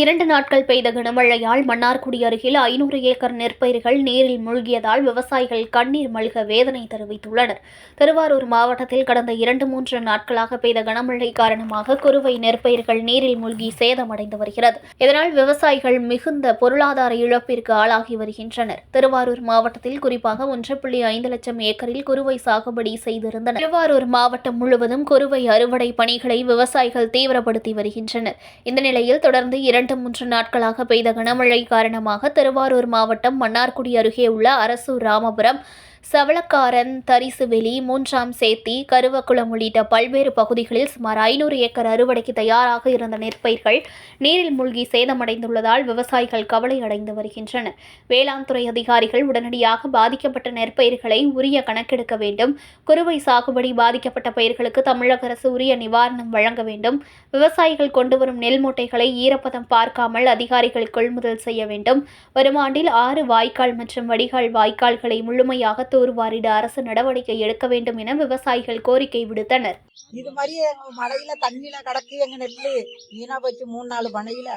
இரண்டு நாட்கள் பெய்த கனமழையால் மன்னார்குடி அருகில் ஐநூறு ஏக்கர் நெற்பயிர்கள் நீரில் மூழ்கியதால் விவசாயிகள் கண்ணீர் மல்க வேதனை தெரிவித்துள்ளனர். திருவாரூர் மாவட்டத்தில் கடந்த இரண்டு மூன்று நாட்களாக பெய்த கனமழை காரணமாக குறுவை நெற்பயிர்கள் நீரில் மூழ்கி சேதமடைந்து வருகிறது. இதனால் விவசாயிகள் மிகுந்த பொருளாதார இழப்பிற்கு ஆளாகி வருகின்றனர். திருவாரூர் மாவட்டத்தில் குறிப்பாக ஒன்று புள்ளி ஐந்து லட்சம் ஏக்கரில் குறுவை சாகுபடி செய்திருந்தனர். திருவாரூர் மாவட்டம் முழுவதும் குறுவை அறுவடை பணிகளை விவசாயிகள் தீவிரப்படுத்தி வருகின்றனர். இந்த நிலையில் தொடர்ந்து இரண்டு மூன்று நாட்களாக பெய்த கனமழை காரணமாக திருவாரூர் மாவட்டம் மன்னார்குடி அருகே உள்ள அரசூர் ராமபுரம் சவளக்காரன் தரிசுவெளி மூன்றாம் சேத்தி கருவக்குளம் உள்ளிட்ட பல்வேறு பகுதிகளில் சுமார் ஐநூறு ஏக்கர் அறுவடைக்கு தயாராக இருந்த நெற்பயிர்கள் நீரில் மூழ்கி சேதமடைந்துள்ளதால் விவசாயிகள் கவலை அடைந்து வருகின்றனர். வேளாண் துறை அதிகாரிகள் உடனடியாக பாதிக்கப்பட்ட நெற்பயிர்களை உரிய கணக்கெடுக்க வேண்டும். குறுவை சாகுபடி பாதிக்கப்பட்ட பயிர்களுக்கு தமிழக அரசு உரிய நிவாரணம் வழங்க வேண்டும். விவசாயிகள் கொண்டு வரும் நெல் மூட்டைகளை ஈரப்பதம் பார்க்காமல் அதிகாரிகள் கொள்முதல் செய்ய வேண்டும். வரும் ஆண்டில் ஆறு வாய்க்கால் மற்றும் வடிகால் வாய்க்கால்களை முழுமையாக தூர்வாரிட அரசு நடவடிக்கை எடுக்க வேண்டும் என விவசாயிகள் கோரிக்கை விடுத்தனர். இது மாதிரி எங்க மழையில தண்ணியில கிடக்கு எங்க நெல்லு வீணா போச்சு மூணு நாலு மழையில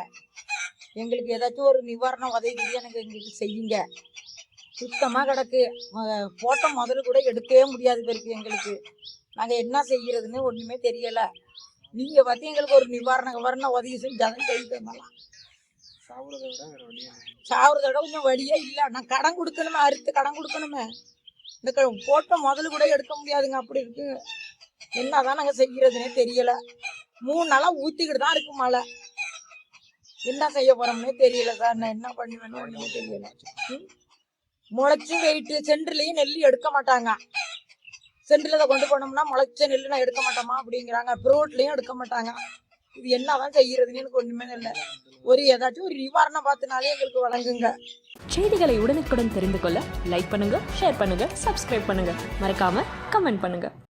எங்களுக்கு ஏதாச்சும் ஒரு நிவாரண உதவி எனக்கு எங்களுக்கு செய்யுங்க. சுத்தமா கிடக்கு. போட்ட முதல்ல கூட எடுக்கவே முடியாது பேருக்கு எங்களுக்கு. நாங்க என்ன செய்யறதுன்னு ஒண்ணுமே தெரியல. நீங்க பார்த்து எங்களுக்கு ஒரு நிவாரண நிவாரண உதவி செஞ்சாதான் செய்யலாம் சாவுறத விட கொஞ்சம் வழியே இல்ல. நான் கடன் கொடுக்கணுமே அறுத்து கடன் கொடுக்கணுமே. இந்த க- போட்ட முதல்ல கூட எடுக்க முடியாதுங்க அப்படி இருக்கு. என்னதான் நாங்க செய்யறதுனே தெரியல. மூணு நாளா ஊத்திக்கிட்டு தான் இருக்கு மழை. என்ன செய்ய போறோம்னே தெரியல சார். நான் என்ன பண்ணுவேன்னு ஒண்ணுமே தெரியல. ம்? வெயிட்டு சென்ட்ரலையும் நெல் எடுக்க மாட்டாங்க. சென்ட்ரில் அதை கொண்டு போனோம்னா முளைச்ச நெல் நான் எடுக்க மாட்டோமா அப்படிங்கிறாங்க. ப்ரோட்லையும் எடுக்க மாட்டாங்க. இது என்னதான் செய்யறதுன்னு எனக்கு ஒண்ணுமே இல்லை ஒரு ஏதாச்சும் ஒரு நிவாரணம் பார்த்துனாலே எங்களுக்கு வழங்குங்க. செய்திகளை உடனுக்குடன் தெரிந்து கொள்ள லைக் பண்ணுங்க ஷேர் பண்ணுங்க சப்ஸ்கிரைப் பண்ணுங்க. மறக்காம கமெண்ட் பண்ணுங்க.